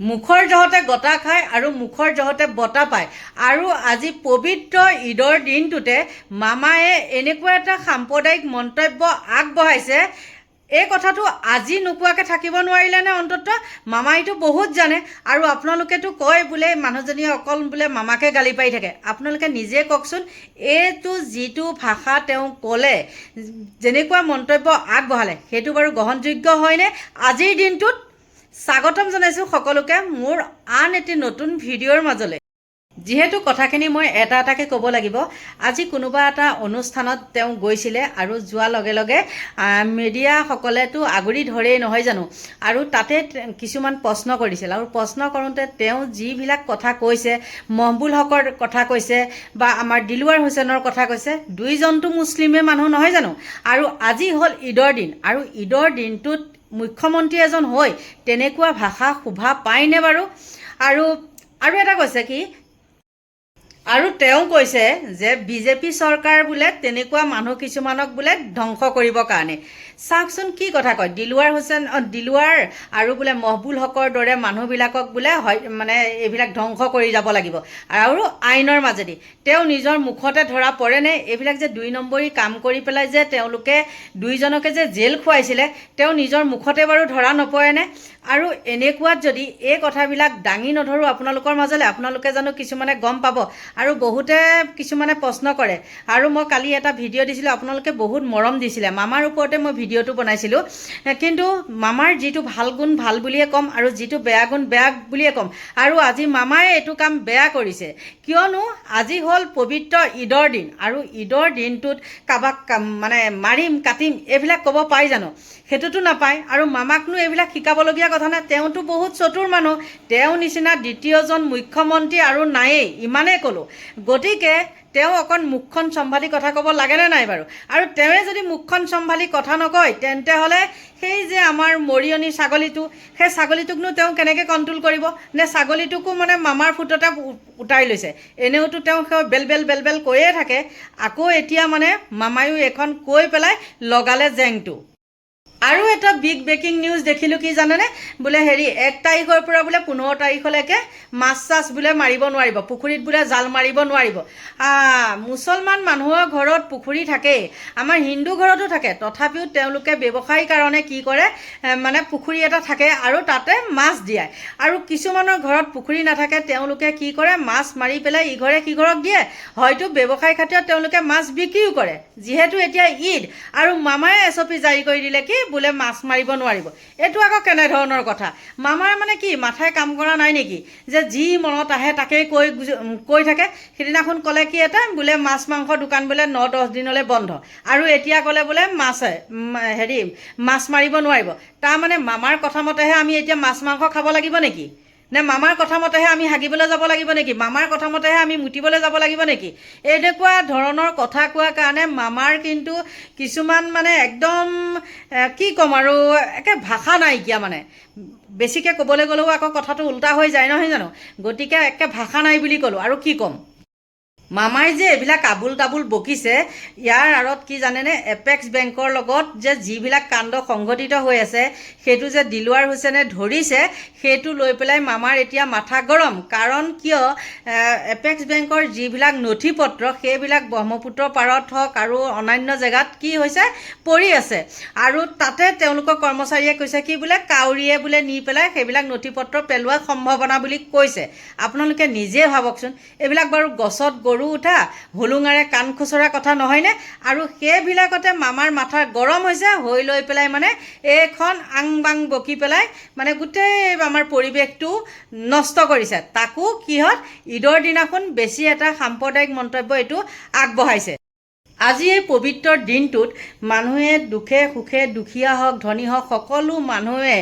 মুখৰ জহতে গটা খায় আৰু মুখৰ জহতে বতা পায়। আৰু আজি পবিত্ৰ ঈদৰ দিনটোতে মামায়ে এনেকুৱা এটা সাম্প্ৰদায়িক মন্তব্য আগবঢ়াইছে। এই কথাটো আজি নোকোৱাকৈ থাকিব নোৱাৰিলেনে অন্ততঃ? মামাইটো বহুত জানে আৰু আপোনালোকেতো কয় বোলে, মানুহজনীয়ে অকল বোলে মামাকে গালি পাৰি থাকে। আপোনালোকে নিজে কওকচোন, এইটো যিটো ভাষা তেওঁ ক'লে, যেনেকুৱা মন্তব্য আগবঢ়ালে, সেইটো বাৰু গ্ৰহণযোগ্য হয়নে? আজিৰ দিনটোত স্বাগতম জনাইছোঁ সকলোকে মোৰ আন এটি নতুন ভিডিঅ'ৰ মাজলৈ। যিহেতু কথাখিনি মই এটা এটাকৈ ক'ব লাগিব আজি কোনোবা এটা অনুষ্ঠানত তেওঁ গৈছিলে আৰু যোৱাৰ লগে লগে মিডিয়াসকলেতো আগুৰি ধৰেই নহয় জানো? আৰু তাতে কিছুমান প্ৰশ্ন কৰিছিল। আৰু প্ৰশ্ন কৰোঁতে তেওঁ যিবিলাক কথা কৈছে মহবুল হকৰ কথা কৈছে বা আমাৰ দিলৱাৰ হুছেইনৰ কথা কৈছে দুইজনটো মুছলিমে মানুহ নহয় জানো? আৰু আজি হ'ল ঈদৰ দিন। আৰু ঈদৰ দিনটোত মুখ্যমন্ত্ৰী এজন হৈ তেনেকুৱা ভাষা শোভা পায়নে বাৰু? আৰু আৰু এটা কৈছে কি আৰু তেওঁ কৈছে যে বিজেপি চৰকাৰ বোলে তেনেকুৱা মানুহ কিছুমানক বোলে ধ্বংস কৰিবৰ কাৰণে। চাওকচোন কি কথা কয়? দিলৱাৰ হুছেইন অ, দিলৱাৰ আৰু বোলে মহবুল হকৰ দৰে মানুহবিলাকক বোলে হয় মানে এইবিলাক ধ্বংস কৰি যাব লাগিব। আৰু আইনৰ মাজেদি। তেওঁ নিজৰ মুখতে ধৰা পৰেনে এইবিলাক যে দুই নম্বৰী কাম কৰি পেলাই যে তেওঁলোকে দুইজনকে যে জেল খুৱাইছিলে তেওঁ নিজৰ মুখতে বাৰু ধৰা নপৰেনে আৰু এনেকুৱাত যদি এই কথাবিলাক দাঙি নধৰোঁ আপোনালোকৰ মাজলৈ, আপোনালোকে জানো কিছুমানে গম পাব আৰু বহুতে কিছুমানে প্ৰশ্ন কৰে। আৰু মই কালি এটা ভিডিঅ' দিছিলোঁ, আপোনালোকে বহুত মৰম দিছিলে। মামাৰ ওপৰতে মই ভিডিঅ'টো বনাইছিলোঁ। কিন্তু মামাৰ যিটো ভালো গুণ, ভালো বুলিয়ে ক'ম আৰু যিটো বেয়া গুণ, বেয়া বুলিয়ে ক'ম। আৰু আজি মামাই এইটো কাম বেয়া কৰিছে। কিয়নো আজি হ'ল পবিত্ৰ ঈদৰ দিন আৰু ঈদৰ দিনটোত কাৰোবাক মানে মাৰিম, কাটিম, এইবিলাক ক'ব পাই জানো। সেইটোতো নাপায়। আৰু মামাকনো এইবিলাক শিকাবলগীয়া কথা তেওঁতো বহুত চতুৰ মানুহ। তেওঁ নিচিনা দ্বিতীয়জন মুখ্যমন্ত্ৰী আৰু নায়েই, ইমানেই ক'লোঁ। গতিকে তেওঁ অকণ মুখখন চম্ভালি কথা ক'ব লাগেনে নাই বাৰু? আৰু তেওঁৱে যদি মুখখন চম্ভালি কথা নকয়, তেন্তে হ'লে সেই যে আমাৰ মৰিয়নী ছাগলীটো, সেই ছাগলীটোকনো তেওঁ কেনেকৈ কণ্ট্ৰল কৰিব? নে ছাগলীটোকো মানে মামাৰ ফুটতে উটাই লৈছে? এনেওতো তেওঁ সেই বেল বেল বেল বেল কৈয়ে থাকে। আকৌ এতিয়া মানে মামায়ো এখন কৈ পেলাই লগালে জেংটো। আৰু এটা বিগ ব্ৰেকিং নিউজ দেখিলোঁ, কি জানেনে? বোলে হেৰি, এক তাৰিখৰ পৰা বোলে পোন্ধৰ তাৰিখলৈকে মাছ চাছ বোলে মাৰিব নোৱাৰিব, পুখুৰীত বোলে জাল মাৰিব নোৱাৰিব। মুছলমান মানুহৰ ঘৰত পুখুৰী থাকেই, আমাৰ হিন্দু ঘৰতো থাকে, তথাপিও তেওঁলোকে ব্যৱসায়ৰ কাৰণে কি কৰে মানে পুখুৰী এটা থাকে আৰু তাতে মাছ দিয়ায় আৰু কিছুমানৰ ঘৰত পুখুৰী নাথাকে, তেওঁলোকে কি কৰে, মাছ মাৰি পেলাই ইঘৰে সিঘৰক দিয়ে। হয়তো ব্যৱসায় খাতিৰত তেওঁলোকে মাছ বিক্ৰীও কৰে, যিহেতু এতিয়া ঈদ, আৰু মামাই এছ অ' পি জাৰি কৰি দিলে, কি বোলে মাছ মাৰিব নোৱাৰিব। এইটো আকৌ কেনেধৰণৰ কথা? মামাৰ মানে কি, মাথাই কাম কৰা নাই নেকি? যে যি মনত আহে তাকেই কৈ কৈ থাকে। সিদিনাখন ক'লে কি এটা, বোলে মাছ মাংস দোকান বোলে ন, দহ দিনলৈ বন্ধ। আৰু এতিয়া ক'লে বোলে মাছে হেৰি, মাছ মাৰিব নোৱাৰিব। তাৰমানে মামাৰ কথা মতেহে আমি এতিয়া মাছ মাংস খাব লাগিব নেকি? নে মামাৰ কথা মতেহে আমি হাগিবলৈ যাব লাগিব নেকি? মামাৰ কথা মতেহে আমি মুতিবলৈ যাব লাগিব নেকি? এনেকুৱা ধৰণৰ কথা কোৱাৰ কাৰণে মামাৰ কিন্তু কিছুমান মানে একদম কি ক'ম আৰু একে ভাষা নাইকিয়া মানে। বেছিকৈ ক'বলৈ গ'লেও আকৌ কথাটো উল্টা হৈ যায় নহয় জানো? গতিকে একে ভাষা নাই বুলি ক'লোঁ আৰু কি ক'ম? মামাই যে এইবিলাক আবুল তাবুল বকিছে ইয়াৰ আঁৰত কি জানেনে এপেক্স বেংকৰ লগত যে যিবিলাক কাণ্ড সংঘটিত হৈ আছে সেইটো যে দিলৱাৰ হুছেইনে ধৰিছে সেইটো লৈ পেলাই মামাৰ এতিয়া মাথা গৰম। কাৰণ কিয় এপেক্স বেংকৰ যিবিলাক নথি পত্ৰ সেইবিলাক ব্ৰহ্মপুত্ৰ পাৰত হওক আৰু অন্যান্য জেগাত কি হৈছে পৰি আছে। আৰু তাতে তেওঁলোকৰ কৰ্মচাৰীয়ে কৈছে কি বোলে কাউৰীয়ে বোলে নি পেলাই সেইবিলাক নথি পত্ৰ পেলোৱাৰ সম্ভাৱনা বুলি কৈছে। আপোনালোকে নিজে ভাবকচোন। এইবিলাক বাৰু গছত গৰু উঠা হুলুঙাৰে কাণ খুচৰা কথা নহয়নে? আৰু সেইবিলাকতে মামাৰ মাথা গৰম হৈছে, হৈ লৈ পেলাই মানে এইখন আং বাং বকি পেলাই মানে গোটেই আমাৰ পৰিৱেশটো নষ্ট কৰিছে। তাকো কিহত? ঈদৰ দিনাখন বেছি এটা সাম্প্ৰদায়িক মন্তব্য এইটো আগবঢ়াইছে। আজি এই পবিত্ৰ দিনটোত মানুহে দুখে সুখে দুখীয়া হওক, ধনী হওক, সকলো মানুহে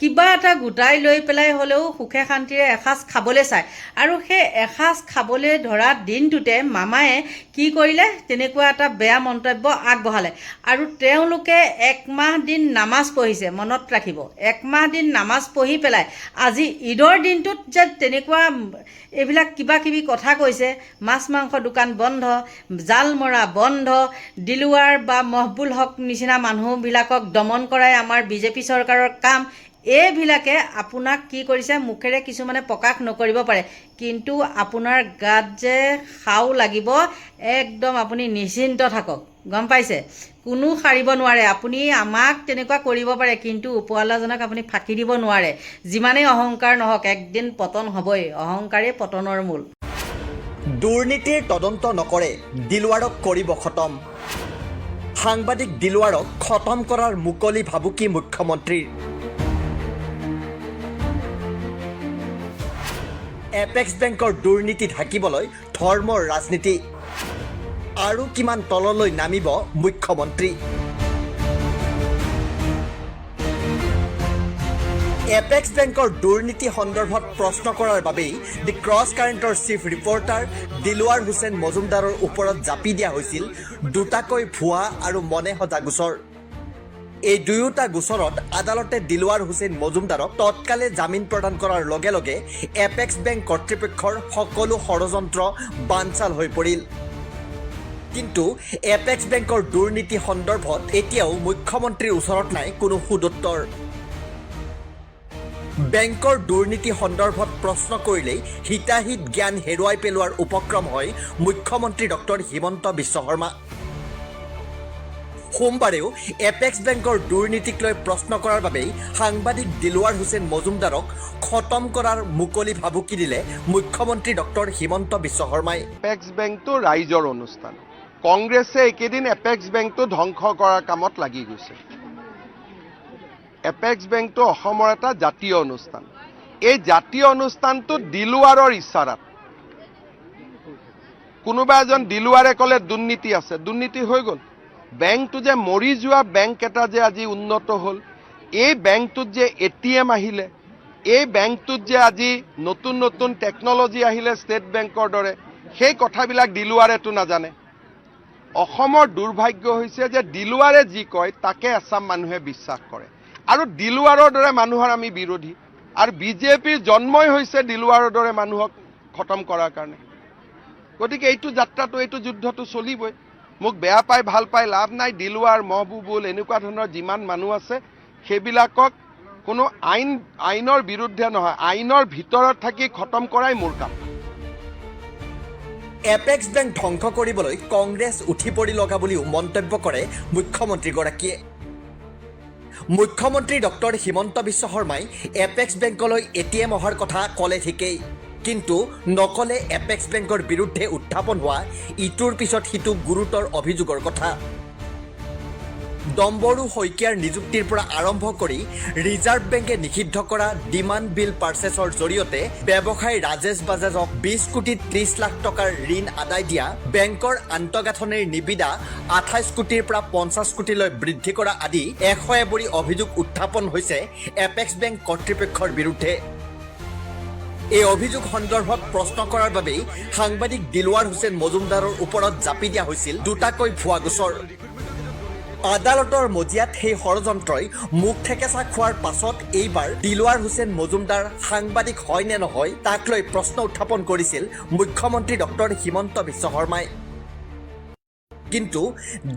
কিবা এটা গোটাই লৈ পেলাই হ'লেও সুখে শান্তিৰে এসাঁজ খাবলৈ চায়। আৰু সেই এসাঁজ খাবলৈ ধৰা দিনটোতে মামায়ে কি কৰিলে? তেনেকুৱা এটা বেয়া মন্তব্য আগবঢ়ালে। আৰু তেওঁলোকে একমাহ দিন নামাজ পঢ়িছে মনত ৰাখিব। একমাহ দিন নামাজ পঢ়ি পেলাই আজি ঈদৰ দিনটোত যে তেনেকুৱা এইবিলাক কিবা কিবি কথা কৈছে মাছ মাংস দোকান বন্ধ জাল মৰা বন্ধ দিলৱাৰ বা মহবুল হক নিচিনা মানুহবিলাকক দমন কৰাই আমাৰ বিজেপি চৰকাৰৰ কাম এইবিলাকে আপোনাক কি কৰিছে, মুখেৰে কিছুমানে প্ৰকাশ নকৰিব পাৰে। কিন্তু আপোনাৰ গাত যে সাও লাগিব, একদম আপুনি নিশ্চিন্ত থাকক। গম পাইছে? কোনো সাৰিব নোৱাৰে। আপুনি আমাক তেনেকুৱা কৰিব পাৰে, কিন্তু ওপৰৱালাজনক আপুনি ফাঁকি দিব নোৱাৰে। যিমানেই অহংকাৰ নহওক, একদিন পতন হ'বই। অহংকাৰেই পতনৰ মূল। দুৰ্নীতিৰ তদন্ত নকৰে, দিলৱাৰক কৰিব খতম। সাংবাদিক দিলৱাৰক খতম কৰাৰ মুকলি ভাবুকি মুখ্যমন্ত্ৰীৰ। এপেক্স বেংকৰ দুৰ্নীতি ঢাকিবলৈ ধৰ্মৰ ৰাজনীতি আৰু কিমান তললৈ নামিব মুখ্যমন্ত্ৰী। এপেক্স বেংকৰ দুৰ্নীতি সন্দৰ্ভত প্ৰশ্ন কৰাৰ বাবেই দি ক্ৰছ কাৰেণ্টৰ চিফ ৰিপৰ্টাৰ দিলৱাৰ হুছেইন মজুমদাৰৰ ওপৰত জাপি দিয়া হৈছিল দুটাকৈ ভুৱা আৰু মনে সজা গোচৰ। এই দুয়োটা গোচৰত আদালতে দিলৱাৰ হুছেইন মজুমদাৰক তৎকালে জামিন প্ৰদান কৰাৰ লগে লগে এপেক্স বেংক কৰ্তৃপক্ষৰ সকলো ষড়যন্ত্ৰ বানচাল হৈ পৰিল। কিন্তু এপেক্স বেংকৰ দুৰ্নীতি সন্দৰ্ভত এতিয়াও মুখ্যমন্ত্ৰীৰ ওচৰত নাই কোনো সুদুত্তৰ। বেংকৰ দুৰ্নীতি সন্দৰ্ভত প্ৰশ্ন কৰিলেই হিতাহিত জ্ঞান হেৰুৱাই পেলোৱাৰ উপক্ৰম হয় মুখ্যমন্ত্ৰী ডক্টৰ হিমন্ত বিশ্ব শৰ্মা। সোমবাৰেও এপেক্স বেংকৰ দুৰ্নীতিক লৈ প্ৰশ্ন কৰাৰ বাবেই সাংবাদিক দিলৱাৰ হুছেইন মজুমদাৰক খতম কৰাৰ মুকলি ভাবুকি দিলে মুখ্যমন্ত্ৰী ডক্টৰ হিমন্ত বিশ্ব শৰ্মাই। এপেক্স বেংকটো ৰাইজৰ অনুষ্ঠান। কংগ্ৰেছে এইকেইদিন এপেক্স বেংকটো ধ্বংস কৰাৰ কামত লাগি গৈছে। এপেক্স বেংকটো অসমৰ এটা জাতীয় অনুষ্ঠান। এই জাতীয় অনুষ্ঠানটো দিলৱাৰৰ ইচ্ছাৰাত কোনোবা এজন দিলৱাৰে ক'লে, দুৰ্নীতি আছে। দুৰ্নীতি হৈ গ'ল। বেংকটো যে মৰি যোৱা বেংক এটা যে আজি উন্নত হ'ল, এই বেংকটোত যে এ টি এম আহিলে, এই বেংকটোত যে আজি নতুন নতুন টেকনলজি আহিলে ষ্টেট বেংকৰ দৰে, সেই কথাবিলাক দিলৱাৰেতো নাজানে। অসমৰ দুৰ্ভাগ্য হৈছে যে দিলৱাৰে যি কয়, তাকে এচাম মানুহে বিশ্বাস কৰে। আৰু দিলৱাৰৰ দৰে মানুহৰ আমি বিৰোধী। আৰু বিজেপিৰ জন্মই হৈছে দিলৱাৰৰ দৰে মানুহক খতম কৰাৰ কাৰণে। গতিকে এইটো যাত্ৰাটো, এইটো যুদ্ধটো চলিবই। মোক বেয়া পাই ভাল পাই লাভ নাই দিলৱাৰ মহবুবুল এনেকুৱা ধৰণৰ যিমান মানুহ আছে সেইবিলাকক কোনো আইন আইনৰ বিৰুদ্ধে নহয় আইনৰ ভিতৰত থাকি খতম কৰাই মোৰ কাম। এপেক্স বেংক ধ্বংস কৰিবলৈ কংগ্ৰেছ উঠি পৰি লগা বুলিও মন্তব্য কৰে মুখ্যমন্ত্ৰীগৰাকীয়ে। মুখ্যমন্ত্ৰী ডক্টৰ হিমন্ত বিশ্ব শৰ্মাই এপেক্স বেংকলৈ এ টি এম অহাৰ কথা ক'লে ঠিকেই। কিন্তু নকলে এপেক্স বেংকৰ বিৰুদ্ধে উত্থাপন হোৱা ইটোৰ পিছত সিটো গুৰুতৰ অভিযোগৰ কথা। ডম্বৰু শইকীয়াৰ নিযুক্তিৰ পৰা আৰম্ভ কৰি ৰিজাৰ্ভ বেংকে নিষিদ্ধ কৰা ডিমাণ্ড বিল পাৰ্চেছৰ জৰিয়তে ব্যৱসায়ী ৰাজেশ বাজাজক বিছ কোটি ত্ৰিছ লাখ টকাৰ ঋণ আদায় দিয়া, বেংকৰ আন্তঃগাঁথনিৰ নিবিদা আঠাইছ কোটিৰ পৰা পঞ্চাছ কোটিলৈ বৃদ্ধি কৰা আদি এশ এবৰি অভিযোগ উত্থাপন হৈছে এপেক্স বেংক কৰ্তৃপক্ষৰ বিৰুদ্ধে। এই অভিযোগ সন্দৰ্ভত প্ৰশ্ন কৰাৰ বাবেই সাংবাদিক দিলৱাৰ হুছেইন মজুমদাৰৰ ওপৰত জাপি দিয়া হৈছিল দুটাকৈ ভুৱা গোচৰ। আদালতৰ মজিয়াত সেই ষড়যন্ত্ৰই মুখ থেকেচা খোৱাৰ পাছত এইবাৰ দিলৱাৰ হুছেইন মজুমদাৰ সাংবাদিক হয় নে নহয় তাক লৈ প্ৰশ্ন উত্থাপন কৰিছিল মুখ্যমন্ত্ৰী ডক্টৰ হিমন্ত বিশ্ব শৰ্মাই। কিন্তু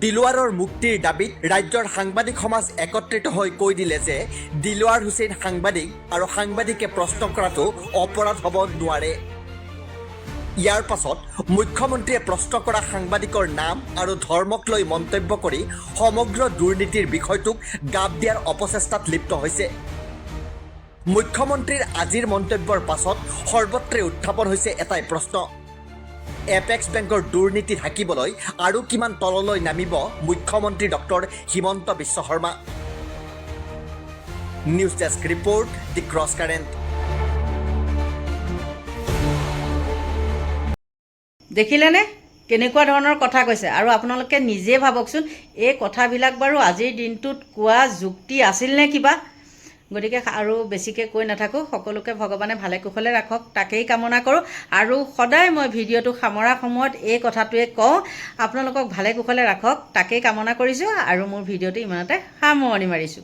দিলৱাৰৰ মুক্তিৰ দাবীত ৰাজ্যৰ সাংবাদিক সমাজ একত্ৰিত হৈ কৈ দিলে যে দিলৱাৰ হুছেইন সাংবাদিক আৰু সাংবাদিকে প্ৰশ্ন কৰাটো অপৰাধ হ'ব নোৱাৰে। ইয়াৰ পাছত মুখ্যমন্ত্ৰীয়ে প্ৰশ্ন কৰা সাংবাদিকৰ নাম আৰু ধৰ্মক লৈ মন্তব্য কৰি সমগ্ৰ দুৰ্নীতিৰ বিষয়টোক গাপ দিয়াৰ অপচেষ্টাত লিপ্ত হৈছে। মুখ্যমন্ত্ৰীৰ আজিৰ মন্তব্যৰ পাছত সৰ্বত্ৰে উত্থাপন হৈছে এটাই প্ৰশ্ন। এপেক্স বেংকৰ দুৰ্নীতি ঢাকিবলৈ আৰু কিমান তললৈ নামিব মুখ্যমন্ত্ৰী doctor Himanta Biswa Sarma. News desk report the cross current দেখিলেনে? কেনেকুৱা ধৰণৰ কথা কৈছে? আৰু আপোনালোকে নিজে ভাবকচোন এই কথাবিলাক বাৰু আজিৰ দিনটোত কোৱা যুক্তি আছিল নে কিবা? গতিকে আৰু বেছিকৈ কৈ নাথাকোঁ সকলোকে ভগৱানে ভালে কুশলে ৰাখক তাকেই কামনা কৰোঁ। আৰু সদায় মই ভিডিঅ'টো সামৰা সময়ত এই কথাটোৱে কওঁ আপোনালোকক ভালে কুশলে ৰাখক তাকেই কামনা কৰিছোঁ আৰু মোৰ ভিডিঅ'টো ইমানতে সামৰণি মাৰিছোঁ।